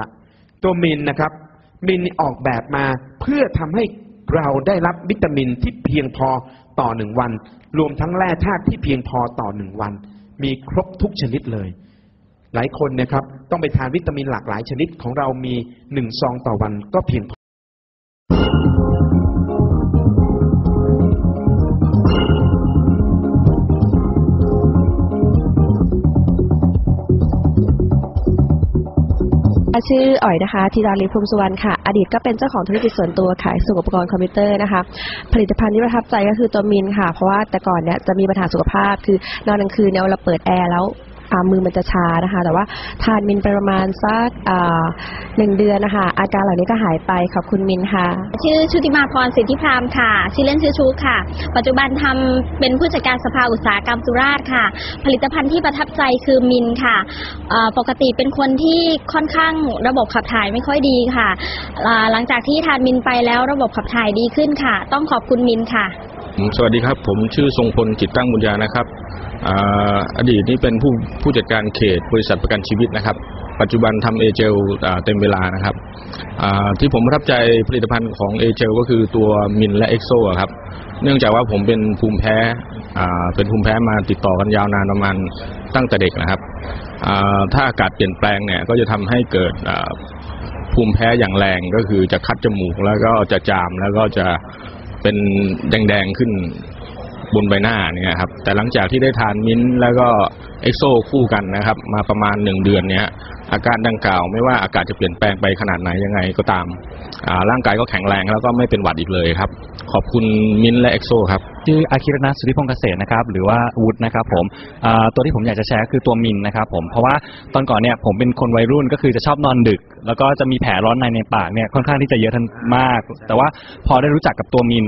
ละตัวมินนะครับ มินออกแบบมาเพื่อทำให้เราได้รับวิตามินที่เพียงพอต่อหนึ่งวัน รวมทั้งแร่ธาตุที่เพียงพอต่อหนึ่งวัน มีครบทุกชนิดเลย หลายคนนะครับ ต้องไปทานวิตามินหลากหลายชนิดของเรามีหนึ่งซองต่อวันก็เพียงพ ชื่ออ๋อยนะคะธีราลีพรมสุวรรณค่ะ อดีตก็เป็นเจ้าของธุรกิจส่วนตัวขายสุขอุปกรณ์คอมพิวเตอร์นะคะ ผลิตภัณฑ์ที่ประทับใจก็คือตัวมินค่ะ เพราะว่าแต่ก่อนเนี่ยจะมีปัญหาสุขภาพ คือนอนกลางคืนเนี่ยเราเปิดแอร์แล้ว มือมันจะชานะคะ แต่ว่าทานมินไปประมาณสักอ่าหนึ่งเดือนนะคะ อาการเหล่านี้ก็หายไปขอบคุณมินค่ะ ชื่อชุติมาพรสิทธิพรามค่ะ ชื่อเล่นชื่อชูค่ะ ปัจจุบันทำเป็นผู้จัดการสภาอุตสาหกรรมสุราษฎร์ค่ะ ผลิตภัณฑ์ที่ประทับใจคือมินค่ะเอ่อปกติเป็นคนที่ค่อนข้างระบบขับถ่ายไม่ค่อยดีค่ะอ่าหลังจากที่ทานมินไปแล้วระบบขับถ่ายดีขึ้นค่ะ ต้องขอบคุณมินค่ะ สวัสดีครับ ผมชื่อทรงพลจิตตั้งบุญญานะครับ อดีตนี่เป็นผู้ผู้จัดการเขตบริษัทประกันชีวิตนะครับ ปัจจุบันทำเอเจลเต็มเวลานะครับที่ผมประทับใจผลิตภัณฑ์ของเอเจลก็คือตัวมินและเอ็กโซครับเนื่องจากว่าผมเป็นภูมิแพ้เป็นภูมิแพ้มาติดต่อกันยาวนานประมาณตั้งแต่เด็กนะครับถ้าอากาศเปลี่ยนแปลงเนี่ยก็จะทำให้เกิดภูมิแพ้อย่างแรงก็คือจะคัดจมูกแล้วก็จะจามแล้วก็จะเป็นแดงๆขึ้น บนใบหน้าเนี่ยครับแต่หลังจากที่ได้ทานมิ้นท์แล้วก็เอ็กโซคู่กันนะครับ มาประมาณหนึ่งเดือนเนี้ยอาการดังกล่าวไม่ว่าอากาศจะเปลี่ยนแปลงไปขนาดไหนยังไงก็ตามอ่าร่างกายก็แข็งแรงแล้วก็ไม่เป็นหวัดอีกเลยครับ ขอบคุณมิ้นท์และเอ็กโซครับชื่ออาคิรนัทสุธิพงษ์เกษตรนะครับหรือว่าวุฒินะครับผมอ่าตัวที่ผมอยากจะแชร์คือตัวมินนะครับผมเพราะว่าตอนก่อนเนี่ยผมเป็นคนวัยรุ่นก็คือจะชอบนอนดึก แล้วก็จะมีแผลร้อนในในปากเนี่ยค่อนข้างที่จะเยอะทันมาก แต่ว่าพอได้รู้จักกับตัวมิน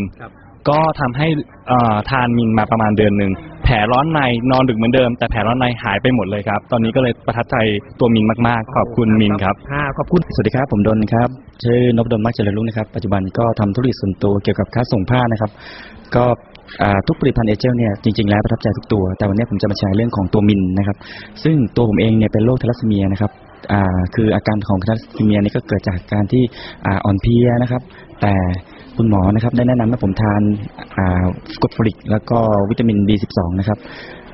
ก็ทำให้อ่าทานมินมาประมาณเดือนหนึ่งแผลร้อนในนอนดึกเหมือนเดิม แต่แผลร้อนในหายไปหมดเลยครับ ตอนนี้ก็เลยประทับใจตัวมินมากๆ ขอบคุณมินครับค่ะขอบคุณสวัสดีครับผมดนครับชื่อนพดลมักเจริญรุ่งนะครับปัจจุบันก็ทำธุรกิจส่วนตัวเกี่ยวกับค้าส่งผ้านะครับ ก็อ่าทุกผลิตภัณฑ์เอเจลเนี่ยจริงๆแล้วประทับใจทุกตัว แต่วันนี้ผมจะมาแชร์เรื่องของตัวมินนะครับ ซึ่งตัวผมเองเนี่ยเป็นโรคทาลัสซีเมียนะครับอ่าคืออาการของทาลัสซีเมียนี่ก็เกิดจากการที่อ่าอ่อนเพลียนะครับ แต่ คุณหมอนะครับได้แนะนำให้ผมทานกรดโฟลิก แล้วก็วิตามิน B12 นะครับ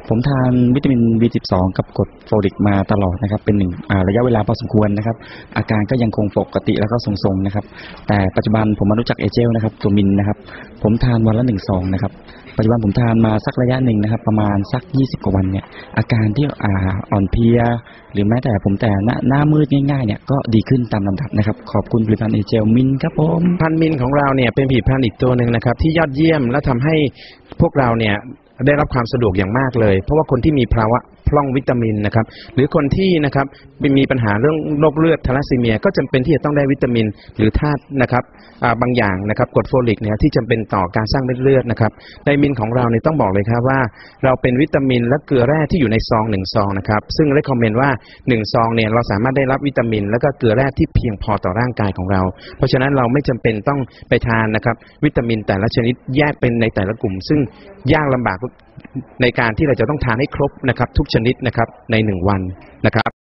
ผมทานวิตามิน B12 กับกรดโฟลิกมาตลอดนะครับ เป็นหนึ่งระยะเวลาพอสมควรนะครับ อาการก็ยังคงปกติแล้วก็ทรงๆนะครับ แต่ปัจจุบันผมมารู้จักเอเจลนะครับ ตัวมินนะครับ ผมทานวันละหนึ่งซองนะครับ ปัจจุบันผมทานมาสักระยะหนึ่งนะครับ ประมาณสัก 20 กว่าวันเนี่ย อาการที่อ่าอ่อนเพลีย หรือแม้แต่ผมแต่หน้าหน้ามืดง่ายๆเนี่ยก็ดีขึ้นตามลำดับนะครับ ขอบคุณผลิตภัณฑ์เอเจลมินครับผมพันมินของเราเนี่ยเป็นผลิตภัณฑ์อีกตัวหนึ่งนะครับที่ยอดเยี่ยมและทำให้พวกเราเนี่ย ได้รับความสะดวกอย่างมากเลย เพราะว่าคนที่มีภาวะพร่องวิตามินนะครับ หรือคนที่นะครับมีปัญหาเรื่องโรคเลือดทาลัสซีเมีย ก็จำเป็นที่จะต้องได้วิตามินหรือธาตุนะครับาบางอย่างนะครับกรดโฟลิกเนี่ยที่จำเป็นต่อการสร้างเม็ดเลือดนะครับในมินของเราเนี่ยต้องบอกเลยครับว่า เราเป็นวิตามินและเกลือแร่ที่อยู่ในซองหนึ่งซองนะครับซึ่งได้คอมเมนต์ว่าหนึ่งซองเนี่ยเราสามารถได้รับวิตามิน และก็เกลือแร่ที่เพียงพอต่อร่างกายของเรา เพราะฉะนั้นเราไม่จำเป็นต้องไปทานนะครับวิตามินแต่ละชนิดแยกเป็นในแต่ละกลุ่ม ซึ่งยากลำบากในการที่เราจะต้องทานให้ครบนะครับ ทุกชนิดนะครับในหนึ่งวันนะครับ